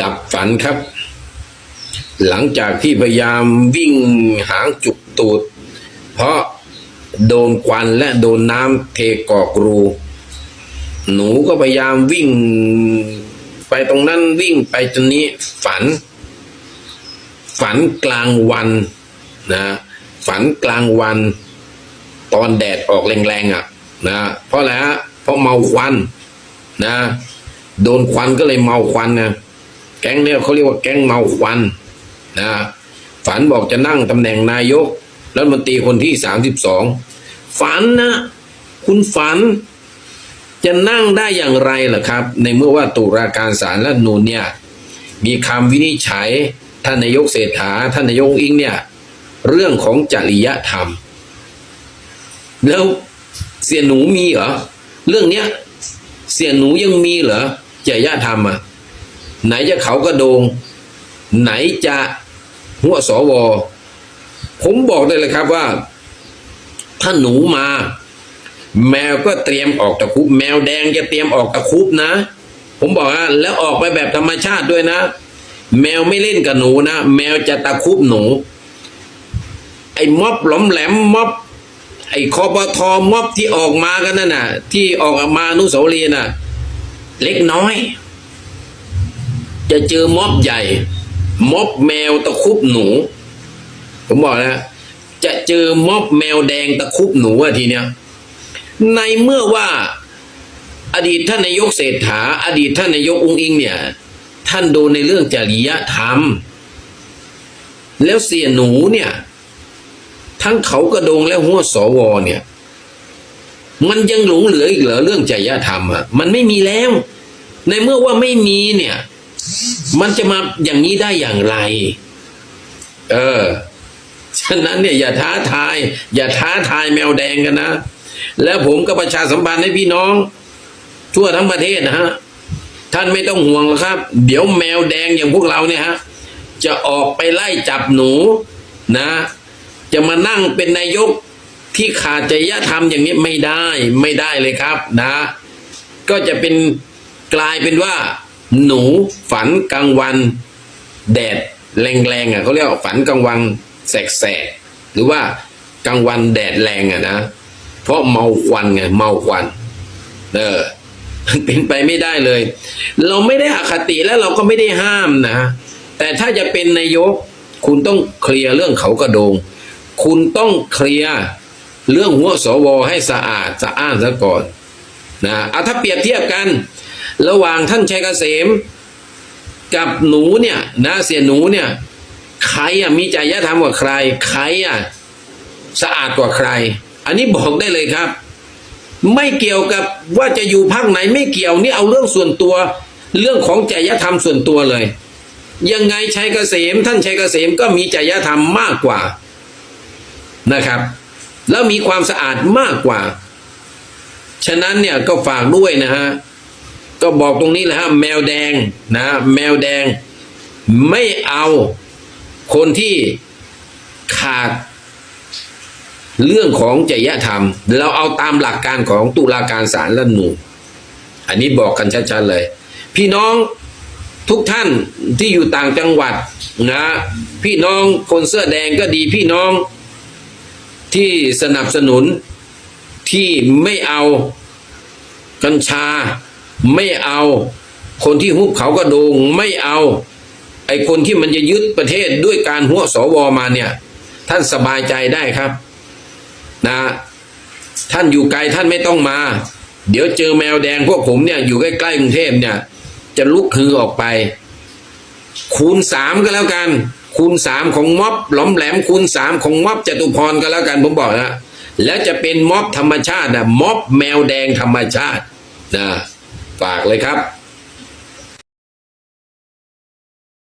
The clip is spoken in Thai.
ดับฝันครับ หลังจากที่พยายามวิ่งหางจุกตูด เพราะโดนควันและโดนน้ำเทกอกรู หนูก็พยายามวิ่งไปตรงนั้นวิ่งไปจนนี้ฝัน ฝันกลางวันนะฝันกลางวัน ตอนแดดออกแรงๆอะนะเพราะอะไรฮะเพราะเมาควันนะ โดนควันก็เลยเมาควันนะ แก๊งเนี่ยเขาเรียกว่าแก๊งเมาควันนะฝันบอกจะนั่งตำแหน่งนายกรัฐมนตรีคนที่สามสิบสองฝันนะ คุณฝัน จะนั่งได้อย่างไรล่ะครับ ในเมื่อว่าตุลาการศาลรัฐนูนเนี่ย มีคำวินิจฉัยท่านนายกเศรษฐาท่านนายกอิงเนี่ย เรื่องของจริยธรรม แล้วเสียหนูมีเหรอเรื่องเนี้ย เสียหนูยังมีเหรอจริยธรรมอะ ไหนจะเขากระโดง ไหนจะหัวสว ผมบอกได้เลยครับว่า ถ้าหนูมา แมวก็เตรียมออกตะคุบแมวแดงจะเตรียมออกตะคุบนะ ผมบอกว่าแล้วออกไปแบบธรรมชาติด้วยนะ แมวไม่เล่นกับหนูนะ แมวจะตะคุบหนู ไอ้ม็อบหลอมแหลมม็อบไอ้คอปทอม็อบที่ออกมากันนั่นน่ะ ที่ออกมาอนุสาวรีย์น่ะ เล็กน้อย จะเจอม็อบใหญ่ ม็อบแมวตะคุบหนู ผมบอกนะจะเจอม็อบแมวแดงตะคุบหนูอะทีเนี้ยในเมื่อว่าอดีตท่านนายกเศรษฐา อดีตท่านนายกองค์อิงเนี่ย ท่านโดนในเรื่องจริยธรรม แล้วเสียหนูเนี่ย ทั้งเขากระโดงและหัวสวเนี่ย มันยังหลงเหลืออีกเหรอเรื่องจริยธรรมอะมันไม่มีแล้ว ในเมื่อว่าไม่มีเนี่ย มันจะมาอย่างนี้ได้อย่างไร เออ ฉะนั้นเนี่ยอย่าท้าทาย อย่าท้าทายแมวแดงกันนะ แล้วผมก็ประชาสัมพันธ์ให้พี่น้อง ทั่วทั้งประเทศนะฮะ ท่านไม่ต้องห่วงหรอกครับ เดี๋ยวแมวแดงอย่างพวกเราเนี่ยฮะ จะออกไปไล่จับหนูนะ จะมานั่งเป็นนายกที่ขาดจริยธรรมอย่างนี้ไม่ได้ไม่ได้เลยครับนะ ก็จะเป็นกลายเป็นว่า หนูฝันกลางวัน แดดแรงๆอะเขาเรียกว่าฝันกลางวันแสกๆหรือว่ากลางวันแดดแรงอะนะเพราะเมาควันไงเมาควัน เออเป็นไปไม่ได้เลย เราไม่ได้อคติแล้วเราก็ไม่ได้ห้ามนะแต่ถ้าจะเป็นนายก คุณต้องเคลียร์เรื่องเขากระโดง คุณต้องเคลียร์เรื่องหัวสวให้สะอาดสะอ้านซะก่อนนะเอาถ้าเปรียบเทียบกัน ระหว่างท่านชัยเกษม กับหนูเนี่ยนะเสียหนูเนี่ย ใครอะมีจริยธรรมกว่าใคร ใครอะสะอาดกว่าใคร อันนี้บอกได้เลยครับ ไม่เกี่ยวกับว่าจะอยู่ภาคไหนไม่เกี่ยวนี่เอาเรื่องส่วนตัว เรื่องของจริยธรรมส่วนตัวเลย ยังไงชัยเกษม ท่านชัยเกษมก็มีจริยธรรมมากกว่านะครับ แล้วมีความสะอาดมากกว่า ฉะนั้นเนี่ยก็ฝากด้วยนะฮะ ก็บอกตรงนี้แหละฮะแมวแดงนะแมวแดง ไม่เอาคนที่ขาดเรื่องของจริยธรรม เราเอาตามหลักการของตุลาการศาลรัฐมนูญอันนี้บอกกันชัดๆเลย พี่น้องทุกท่านที่อยู่ต่างจังหวัดนะพี่น้องคนเสื้อแดงก็ดีพี่น้องที่สนับสนุนที่ไม่เอากัญชา ไม่เอา คนที่หุบเขากระโดงไม่เอา ไอคนที่มันจะยึดประเทศด้วยการหัวสวมาเนี่ย ท่านสบายใจได้ครับ นะ ท่านอยู่ไกลท่านไม่ต้องมา เดี๋ยวเจอแมวแดงพวกผมเนี่ยอยู่ใกล้ๆกรุงเทพเนี่ย จะลุกฮือออกไป คูณสามก็แล้วกัน คูณสามของม็อบหลอมแหลมคูณสามของม็อบจตุพรก็แล้วกันผมบอกนะแล้วจะเป็นม็อบธรรมชาตินะม็อบแมวแดงธรรมชาตินะ ฝากเลยครับ